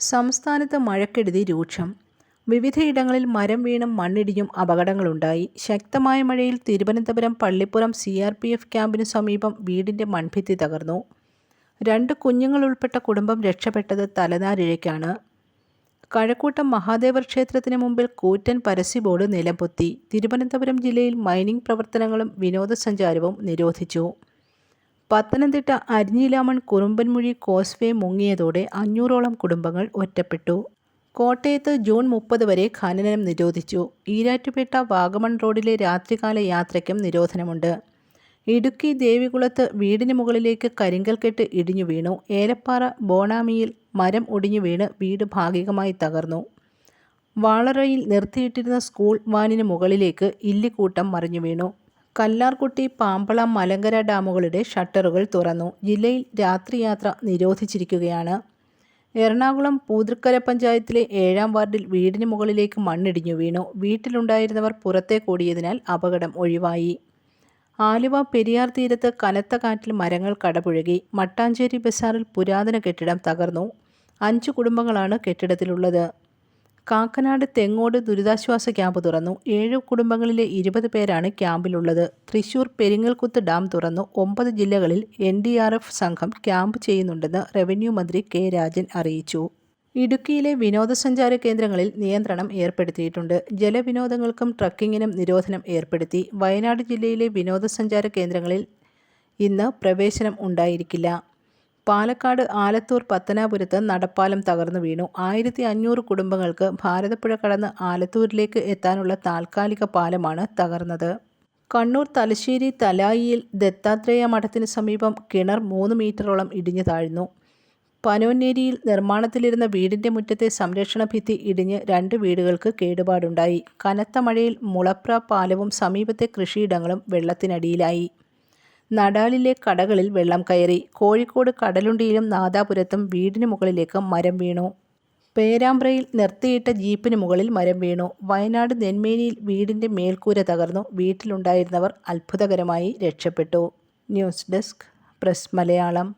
സംസ്ഥാനത്ത് മഴക്കെടുതി രൂക്ഷം. വിവിധയിടങ്ങളിൽ മരം വീണും മണ്ണിടിഞ്ഞും അപകടങ്ങളുണ്ടായി. ശക്തമായ മഴയിൽ Thiruvananthapuram Pallippuram C R P F ക്യാമ്പിനു സമീപം വീടിന്റെ മൺഭിത്തി തകർന്നു. രണ്ട് കുഞ്ഞുങ്ങൾ ഉൾപ്പെട്ട കുടുംബം രക്ഷപ്പെട്ടത് തലനാരിഴയ്ക്കാണ്. കഴക്കൂട്ടം മഹാദേവർ ക്ഷേത്രത്തിന് മുമ്പിൽ കൂറ്റൻ പരസ്യ ബോർഡ് നിലംപൊത്തി. തിരുവനന്തപുരം ജില്ലയിൽ മൈനിംഗ് പ്രവർത്തനങ്ങളും വിനോദസഞ്ചാരവും നിരോധിച്ചു. പത്തനംതിട്ട അരിഞ്ഞിലാമൺ കുറുമ്പൻമുഴി കോസ്വേ മുങ്ങിയതോടെ അഞ്ഞൂറോളം കുടുംബങ്ങൾ ഒറ്റപ്പെട്ടു. കോട്ടയത്ത് ജൂൺ മുപ്പത് വരെ ഖനനം നിരോധിച്ചു. ഈരാറ്റുപേട്ട വാഗമൺ റോഡിലെ രാത്രികാല യാത്രയ്ക്കും നിരോധനമുണ്ട്. ഇടുക്കി ദേവികുളത്ത് വീടിന് മുകളിലേക്ക് കരിങ്കൽ കെട്ട് ഇടിഞ്ഞു വീണു. ഏലപ്പാറ ബോണാമിയിൽ മരം ഒടിഞ്ഞു വീണ് വീട് ഭാഗികമായി തകർന്നു. വാളറയിൽ നിർത്തിയിട്ടിരുന്ന സ്കൂൾ വാനിന് മുകളിലേക്ക് ഇല്ലിക്കൂട്ടം മറിഞ്ഞു വീണു. കല്ലാർകുട്ടി പാമ്പള മലങ്കര ഡാമുകളുടെ ഷട്ടറുകൾ തുറന്നു. ജില്ലയിൽ രാത്രിയാത്ര നിരോധിച്ചിരിക്കുകയാണ്. എറണാകുളം പൂതൃക്കര പഞ്ചായത്തിലെ ഏഴാം വാർഡിൽ വീടിന് മുകളിലേക്ക് മണ്ണിടിഞ്ഞു വീണു. വീട്ടിലുണ്ടായിരുന്നവർ പുറത്തേക്കോടിയതിനാൽ അപകടം ഒഴിവായി. ആലുവ പെരിയാർ തീരത്ത് കനത്ത കാറ്റിൽ മരങ്ങൾ കടപുഴകി. മട്ടാഞ്ചേരി ബസാറിൽ പുരാതന കെട്ടിടം തകർന്നു. അഞ്ച് കുടുംബങ്ങളാണ് കെട്ടിടത്തിലുള്ളത്. കാക്കനാട് തെങ്ങോട് ദുരിതാശ്വാസ ക്യാമ്പ് തുറന്നു. ഏഴ് കുടുംബങ്ങളിലെ ഇരുപത് പേരാണ് ക്യാമ്പിലുള്ളത്. തൃശൂർ പെരിങ്ങൽകുത്ത് ഡാം തുറന്നു. ഒമ്പത് ജില്ലകളിൽ എൻ ഡി ആർ എഫ് സംഘം ക്യാമ്പ് ചെയ്യുന്നുണ്ടെന്ന് റവന്യൂ മന്ത്രി കെ രാജൻ അറിയിച്ചു. ഇടുക്കിയിലെ വിനോദസഞ്ചാര കേന്ദ്രങ്ങളിൽ നിയന്ത്രണം ഏർപ്പെടുത്തിയിട്ടുണ്ട്. ജലവിനോദങ്ങൾക്കും ട്രക്കിങ്ങിനും നിരോധനം ഏർപ്പെടുത്തി. വയനാട് ജില്ലയിലെ വിനോദസഞ്ചാര കേന്ദ്രങ്ങളിൽ ഇന്ന് പ്രവേശനം ഉണ്ടായിരിക്കില്ല. പാലക്കാട് ആലത്തൂർ പത്തനാപുരത്ത് നടപ്പാലം തകർന്നു വീണു. ആയിരത്തി അഞ്ഞൂറ് കുടുംബങ്ങൾക്ക് ഭാരതപ്പുഴ കടന്ന് ആലത്തൂരിലേക്ക് എത്താനുള്ള താൽക്കാലിക പാലമാണ് തകർന്നത്. കണ്ണൂർ തലശ്ശേരി തലായിയിൽ ദത്താത്രേയ മഠത്തിന് സമീപം കിണർ മൂന്ന് മീറ്ററോളം ഇടിഞ്ഞു താഴ്ന്നു. പനോന്നേരിയിൽ നിർമ്മാണത്തിലിരുന്ന വീടിന്റെ മുറ്റത്തെ സംരക്ഷണ ഭിത്തി ഇടിഞ്ഞ് രണ്ട് വീടുകൾക്ക് കേടുപാടുണ്ടായി. കനത്ത മഴയിൽ മുളപ്ര പാലവും സമീപത്തെ കൃഷിയിടങ്ങളും വെള്ളത്തിനടിയിലായി. നടാലിലെ കടകളിൽ വെള്ളം കയറി. കോഴിക്കോട് കടലുണ്ടിയിലും നാദാപുരത്തും വീടിന് മുകളിലേക്ക് മരം വീണു. പേരാമ്പ്രയിൽ നിർത്തിയിട്ട ജീപ്പിന് മുകളിൽ മരം വീണു. വയനാട് നെന്മേനിയിൽ വീടിന്റെ മേൽക്കൂര തകർന്നു. വീട്ടിലുണ്ടായിരുന്നവർ അത്ഭുതകരമായി രക്ഷപ്പെട്ടു. News desk press Malayalam.